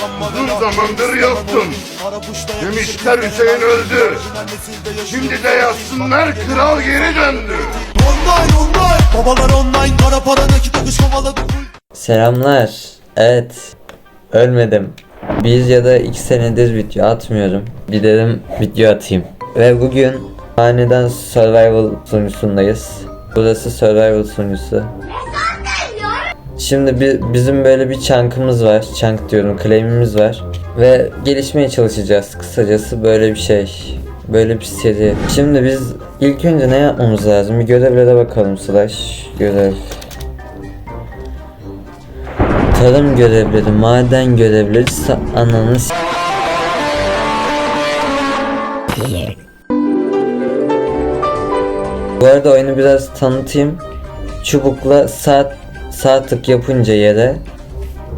Uzun zamandır yoktun. Demişler Hüseyin öldü. Şimdi de yazsınlar kral geri döndü. Online online Babalar online Kara para nakit akış kovaladı Selamlar. Evet. Ölmedim. Bir ya da iki senedir video atmıyorum. Bir dedim video atayım. Ve bugün aniden survival sunucusundayız. Burası survival sunucusu. Şimdi bir, bizim böyle bir çankımız var. Çank diyorum claim'imiz var. Ve gelişmeye çalışacağız. Kısacası böyle bir şey. Böyle bir seri. Şimdi biz ilk önce ne yapmamız lazım? Bir görevlere bakalım slash görev. Tarım görevleri, maden görevleri, ananı Bu arada oyunu biraz tanıtayım. Çubukla sağ, sağ tık yapınca yere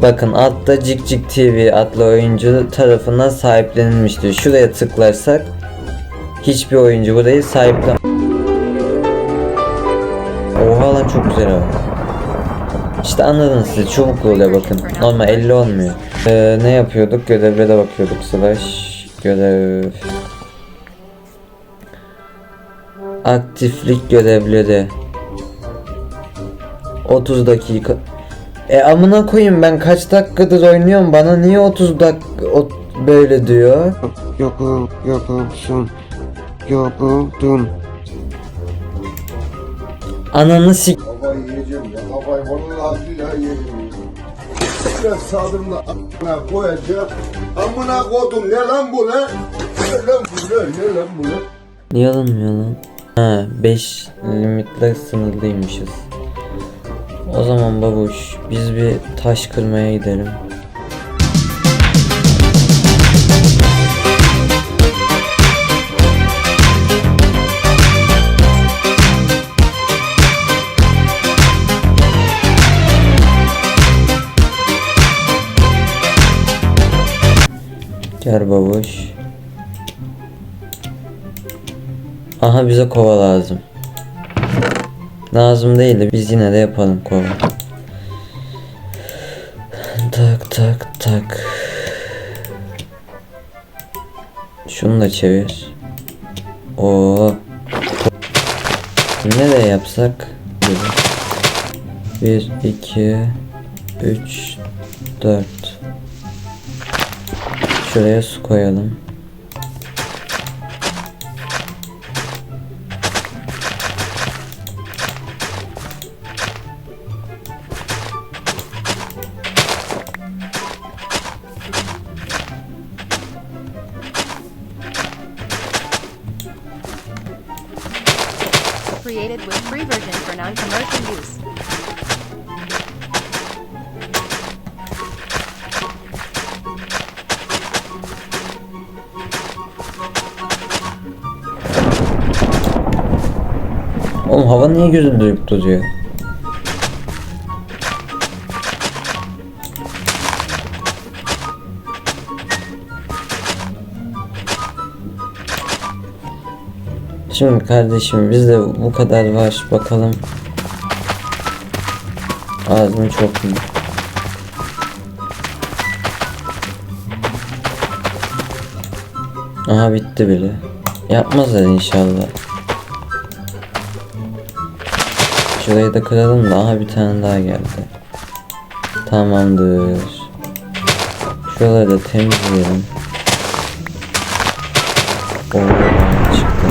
Bakın altta Cik Cik TV adlı oyuncu tarafından sahiplenilmiştir. Şuraya tıklarsak hiçbir oyuncu burayı sahiplen... Oha lan çok güzel o. İşte anladınız siz çubuklu oluyor bakın. Normal 50 olmuyor. Ee, ne yapıyorduk? Görevlere bakıyorduk slash görev. Aktiflik görevleri. 30 dakika. E amına koyayım ben kaç dakikadır oynuyorum bana niye 30 dakika o- böyle diyor. Yapıl, yapılsın, yapıldın. Ananı sik Kafayı yiyeceğim ya. Kafayı vallahi billahi yiyeceğim. Biraz sağdırımda amına koyacağım. Amına koydum ne lan bu lan? Ne lan bu lan? Ne lan bu lan? Niye alınmıyor lan? Ha 5 limitle sınırlıymışız. O zaman babuş biz bir taş kırmaya gidelim. Gel babuş. Aha bize kova lazım. Lazım değil de biz yine de yapalım kova. Tak tak tak. Şunu da çevir. Oo. Ne de yapsak? Bir, iki, üç, dört. Şuraya su koyalım. Free version for non-commercial use. Oğlum hava niye gözündürüp duruyor? Şimdi kardeşim bizde bu kadar var bakalım. Ağzım çok büyük. Aha bitti bile. Yapmazlar inşallah. Şurayı da kıralım da aha bir tane daha geldi. Tamamdır. Şuraları da temizleyelim. Oo çıktı.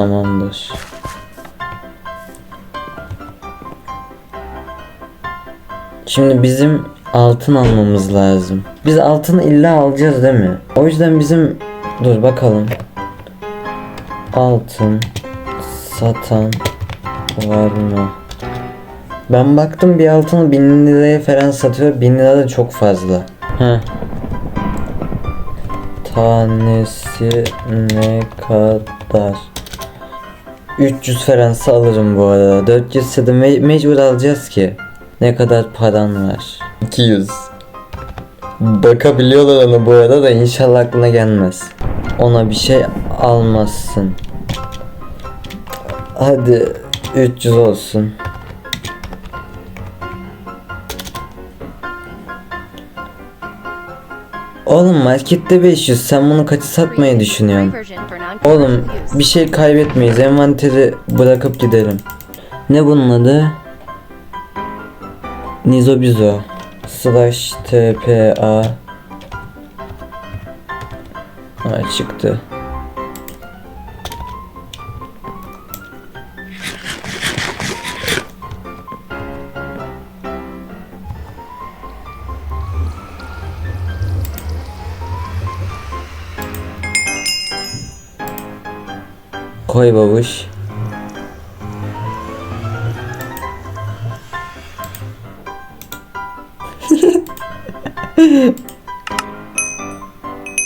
Tamamdır. Şimdi bizim altın almamız lazım. Biz altını illa alacağız değil mi? O yüzden bizim dur bakalım. Altın satan var mı? Ben baktım bir altını 1000 liraya falan satıyor. 1000 lira da çok fazla. Heh. Tanesi ne kadar? 300 faransa alırım bu arada. 400 ise de me- mecbur alacağız ki. Ne kadar paran var? 200. Bakabiliyorlar ona bu arada da inşallah aklına gelmez. Ona bir şey almazsın. Hadi 300 olsun. Oğlum markette 500 sen bunu kaça satmayı düşünüyorsun? Oğlum bir şey kaybetmeyiz envanteri bırakıp gidelim. Ne bunun adı? Nizobizo slash tpa Ha çıktı. Koy babuş.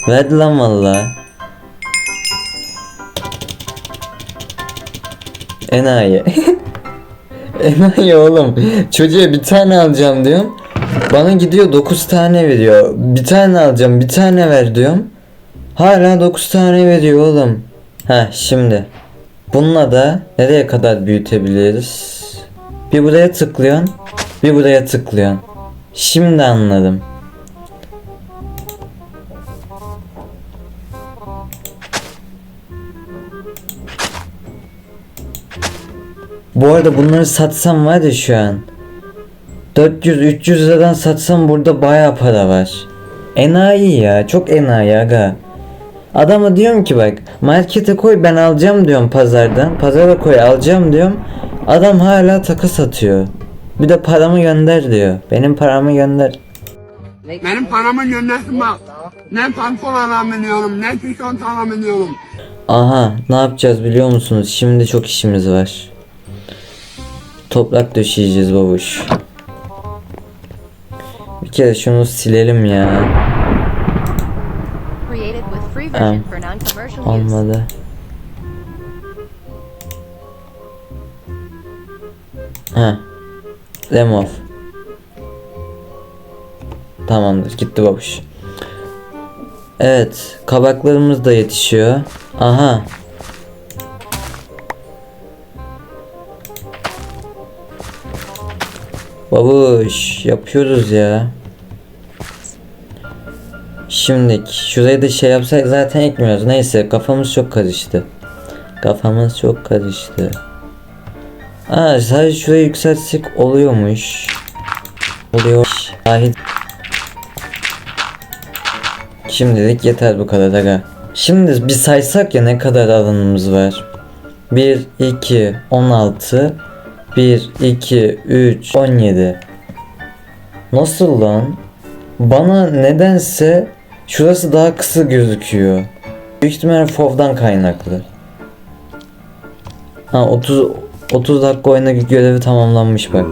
Verdi lan valla. Enayi. Enayi oğlum. Çocuğa bir tane alacağım diyorum. Bana gidiyor 9 tane veriyor. Bir tane alacağım bir tane ver diyorum. Hala 9 tane veriyor oğlum. Ha şimdi. Bununla da nereye kadar büyütebiliriz? Bir buraya tıklıyorsun. Bir buraya tıklıyorsun. Şimdi anladım. Bu arada bunları satsam var ya şu an. 400-300 liradan satsam burada baya para var. Enayi ya çok enayi aga. Adama diyorum ki bak markete koy ben alacağım diyorum pazardan. Pazara koy alacağım diyorum. Adam hala takas atıyor. Bir de paramı gönder diyor. Benim paramı gönder. Benim paramı göndersin bak. Ne pantolon alabiliyorum, ne tişört alabiliyorum. Aha ne yapacağız biliyor musunuz? Şimdi çok işimiz var. Toprak döşeyeceğiz babuş. Bir kere şunu silelim ya. Use. Olmadı. Ha. Remove. Tamamdır. Gitti babuş. Evet. Kabaklarımız da yetişiyor. Aha. Babuş. Yapıyoruz ya. Şimdilik şuraya da şey yapsak zaten ekmiyoruz. Neyse kafamız çok karıştı. Kafamız çok karıştı. Aa sadece şurayı yükseltsek oluyormuş. Oluyor. Şahit. Şimdilik yeter bu kadar aga. Şimdi bir saysak ya ne kadar alanımız var. 1, 2, 16, 1, 2, 3, 17. Nasıl lan? Bana nedense şurası daha kısa gözüküyor. Büyük ihtimalle FOV'dan kaynaklı. Ha 30 30 dakika oyuna görevi tamamlanmış bak.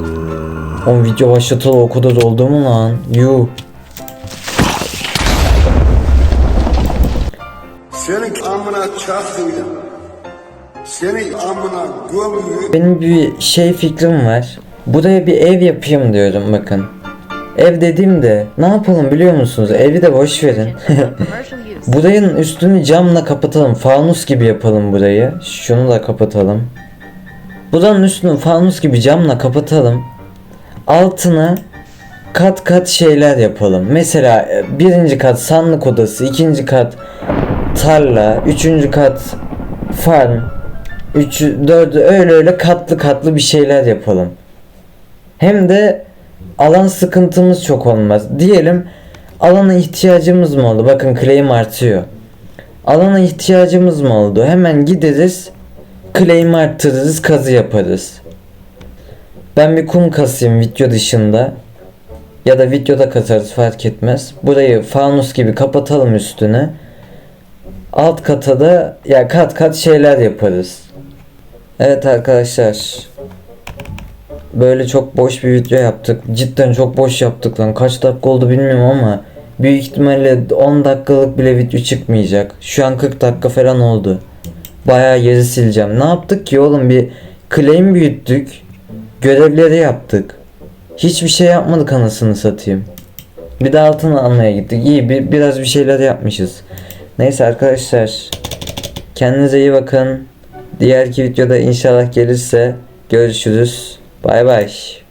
O video başlatalı o kadar oldu mu lan? Yuh. Senin amına. Senin amına gömüyüm. Benim bir şey fikrim var. Buraya bir ev yapayım diyorum bakın. Ev dediğimde ne yapalım biliyor musunuz? Evi de boş verin. Buranın üstünü camla kapatalım. Fanus gibi yapalım burayı. Şunu da kapatalım. Buranın üstünü fanus gibi camla kapatalım. Altına kat kat şeyler yapalım. Mesela e, birinci kat sandık odası, ikinci kat tarla, üçüncü kat farm, üçü, dördü öyle öyle katlı katlı bir şeyler yapalım. Hem de alan sıkıntımız çok olmaz. Diyelim alana ihtiyacımız mı oldu? Bakın claim artıyor. Alana ihtiyacımız mı oldu? Hemen gideriz. Claim arttırırız, kazı yaparız. Ben bir kum kasayım video dışında. Ya da videoda kasarız fark etmez. Burayı fanus gibi kapatalım üstüne. Alt kata da ya kat kat şeyler yaparız. Evet arkadaşlar. Böyle çok boş bir video yaptık. Cidden çok boş yaptık lan. Kaç dakika oldu bilmiyorum ama büyük ihtimalle 10 dakikalık bile video çıkmayacak. Şu an 40 dakika falan oldu. Bayağı yeri sileceğim. Ne yaptık ki oğlum bir claim büyüttük. Görevleri yaptık. Hiçbir şey yapmadık anasını satayım. Bir de altın almaya gittik. İyi bir, biraz bir şeyler yapmışız. Neyse arkadaşlar. Kendinize iyi bakın. Diğerki videoda inşallah gelirse Görüşürüz. 拜拜